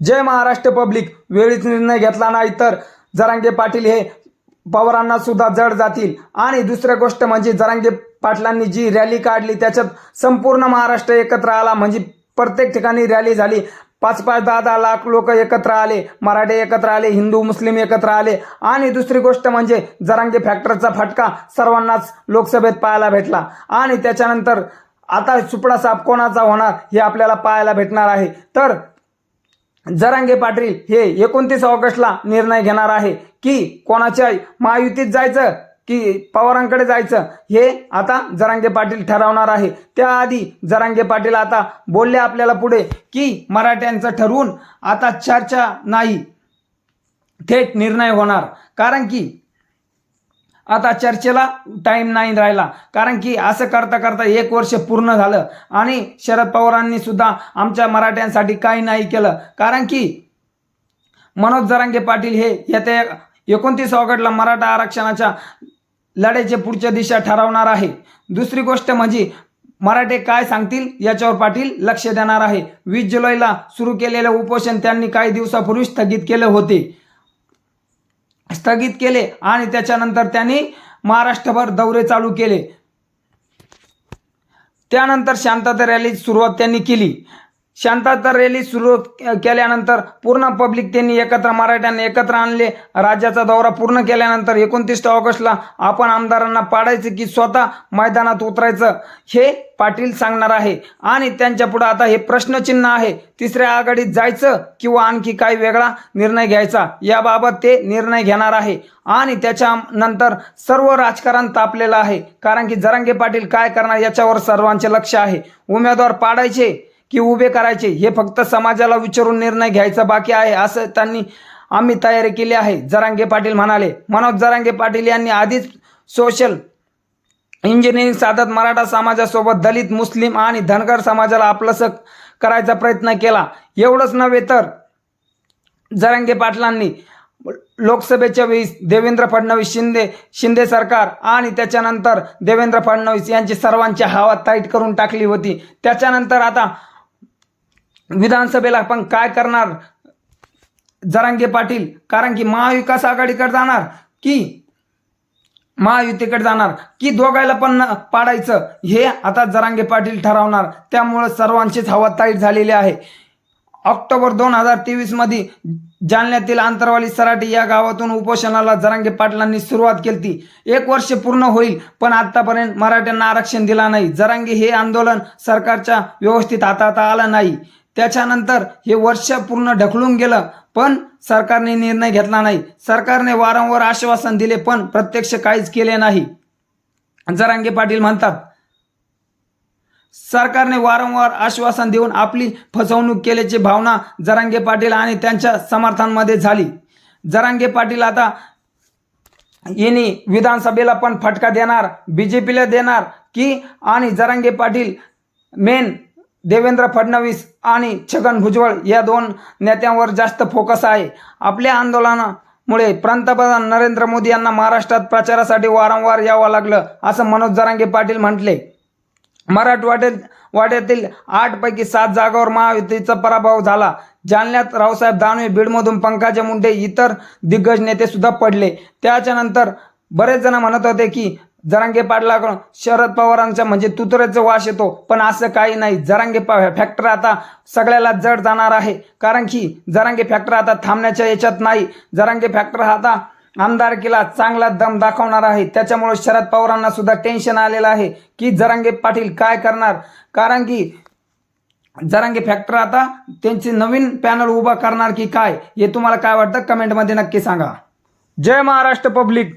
जय Maharashtra public. वेळीच निर्णय घेतला नाही तर जरांगे पाटील हे पवारांना सुद्धा जड जातील. आणि दुसरी गोष्ट म्हणजे जरांगे पाटलांनी जी रॅली काढली त्याच्यात संपूर्ण महाराष्ट्र एकत्र आला. म्हणजे प्रत्येक ठिकाणी रॅली झाली. पाच पाच दहा दहा लाख लोक एकत्र आले. मराठे एकत्र आले. हिंदू मुस्लिम एकत्र आले. आणि दुसरी गोष्ट म्हणजे जरांगे फॅक्टरचा फटका सर्वांनाच लोकसभेत पाहायला भेटला. आणि त्याच्यानंतर आता सुपडा साप कोणाचा होणार हे आपल्याला पाहायला भेटणार आहे. तर जरांगे पाटील हे एकोणतीस ऑगस्टला निर्णय घेणार आहे की कोणाच्या महायुतीत जायचं की पवारांकडे जायचं हे आता जरांगे पाटील ठरवणार आहे. त्याआधी जरांगे पाटील आता बोलले आपल्याला पुढे की मराठ्यांचं ठरवून आता चर्चा नाही थेट निर्णय होणार. कारण की आता चर्चेला टाइम नाही राहिला. कारण की असं करता करता एक वर्ष पूर्ण झालं. आणि शरद पवारांनी सुद्धा आमच्या मराठ्यांसाठी काही नाही केलं. कारण की मनोज जरांगे पाटील हे येत्या एकोणतीस ऑगस्टला मराठा आरक्षणाच्या लढ्याचे पुढच्या दिशा ठरवणार आहे. दुसरी गोष्ट म्हणजे मराठे काय सांगतील याच्यावर पाटील लक्ष देणार आहे. वीस जुलैला सुरू केलेले उपोषण त्यांनी काही दिवसापूर्वी स्थगित केले होते. स्थगित केले आणि त्याच्यानंतर त्यांनी महाराष्ट्रभर दौरे चालू केले. त्यानंतर शांतता रॅली सुरुवात त्यांनी केली. शांतता रॅली सुरू केल्यानंतर पूर्ण पब्लिक त्यांनी एकत्र मराठ्यांनी एकत्र आणले. राज्याचा दौरा पूर्ण केल्यानंतर एकोणतीस ऑगस्टला आपण आमदारांना पाडायचं की स्वतः मैदानात उतरायचं हे पाटील सांगणार आहे. आणि त्यांच्या पुढे आता हे प्रश्नचिन्ह आहे. तिसऱ्या आघाडीत जायचं किंवा आणखी काही वेगळा निर्णय घ्यायचा याबाबत ते निर्णय घेणार आहे. आणि त्याच्यानंतर सर्व राजकारण तापलेलं आहे. कारण की जरांगे पाटील काय करणार याच्यावर सर्वांचे लक्ष आहे. उमेदवार पाडायचे की उभे करायचे. हे फक्त समाजाला विचारून निर्णय घ्यायचा बाकी आहे असं त्यांनी आम्ही तयारी केली आहे. जरांगे पाटील म्हणाले. मनोज जरांगे पाटील यांनी आधीच सोशल इंजिनिअरिंग साधत मराठा समाजासोबत दलित मुस्लिम आणि धनगर समाजाला आपलंसं करायचा प्रयत्न केला. एवढंच नव्हे तर जरांगे पाटलांनी लोकसभेच्या वेळीस देवेंद्र फडणवीस शिंदे शिंदे सरकार आणि त्याच्यानंतर देवेंद्र फडणवीस यांची सर्वांची हवा ताईट करून टाकली होती. त्याच्यानंतर आता विधानसभेला पण काय करणार? जरांगे पाटील कारण की महाविकास आघाडीकडे जाणार की महायुतीकडे जाणार की दोघायला पण न पाडायचं हे आता जरांगे पाटील ठरवणार. त्यामुळं सर्वांचीच हवा ताईट झालेली आहे. ऑक्टोबर दोन हजार तेवीसमध्ये जालन्यातील आंतरवाली सराटी या गावातून उपोषणाला जरांगे पाटलांनी सुरुवात केली एक वर्ष पूर्ण होईल पण आतापर्यंत मराठ्यांना आरक्षण दिला नाही. जरांगे हे आंदोलन सरकारच्या व्यवस्थित हाताळता आलं नाही. त्याच्यानंतर हे वर्ष पूर्ण ढकलून गेलं पण सरकारने निर्णय घेतला नाही. सरकारने वारंवार आश्वासन दिले पण प्रत्यक्ष काहीच केले नाही. जरांगे पाटील म्हणतात सरकारने वारंवार आश्वासन देऊन आपली फसवणूक केल्याची भावना जरांगे पाटील आणि त्यांच्या समर्थांमध्ये झाली. जरांगे पाटील आता यांनी विधानसभेला पण फटका देणार बी जे पीला देणार की आणि जरांगे पाटील मेन देवेंद्र फडणवीस आणि छगन भुजबळ या दोन नेत्यांवर जास्त फोकस आहे. आपल्या आंदोलनामुळे पंतप्रधान नरेंद्र मोदी यांना महाराष्ट्रात प्रचारासाठी वारंवार यावं लागलं असं मनोज जरांगे पाटील म्हटले. मराठवाड्यात वाड्यातील आठपैकी सात जागावर महायुतीचा पराभव झाला. जालन्यात रावसाहेब दानवे बीडमधून पंकजा मुंडे इतर दिग्गज नेते सुद्धा पडले. त्याच्यानंतर बरेच जण म्हणत होते की जरांगे पाटलाकडून शरद पवारांच्या म्हणजे तुतरेचा वास येतो पण असं काही नाही. जरांगे पा फॅक्टर आता सगळ्याला जड जाणार आहे. कारण की जरांगे फॅक्टर आता थांबण्याच्या याच्यात नाही. जरांगे फॅक्टर हा आता आमदारकीला चांगला दम दाखवणार आहे. त्याच्यामुळे शरद पवारांना सुद्धा टेन्शन आलेलं आहे की जरांगे पाटील काय करणार? कारण की जरांगे फॅक्टर आता त्यांचे नवीन पॅनल उभा करणार की काय? हे तुम्हाला काय वाटतं? कमेंटमध्ये नक्की सांगा. जय महाराष्ट्र पब्लिक.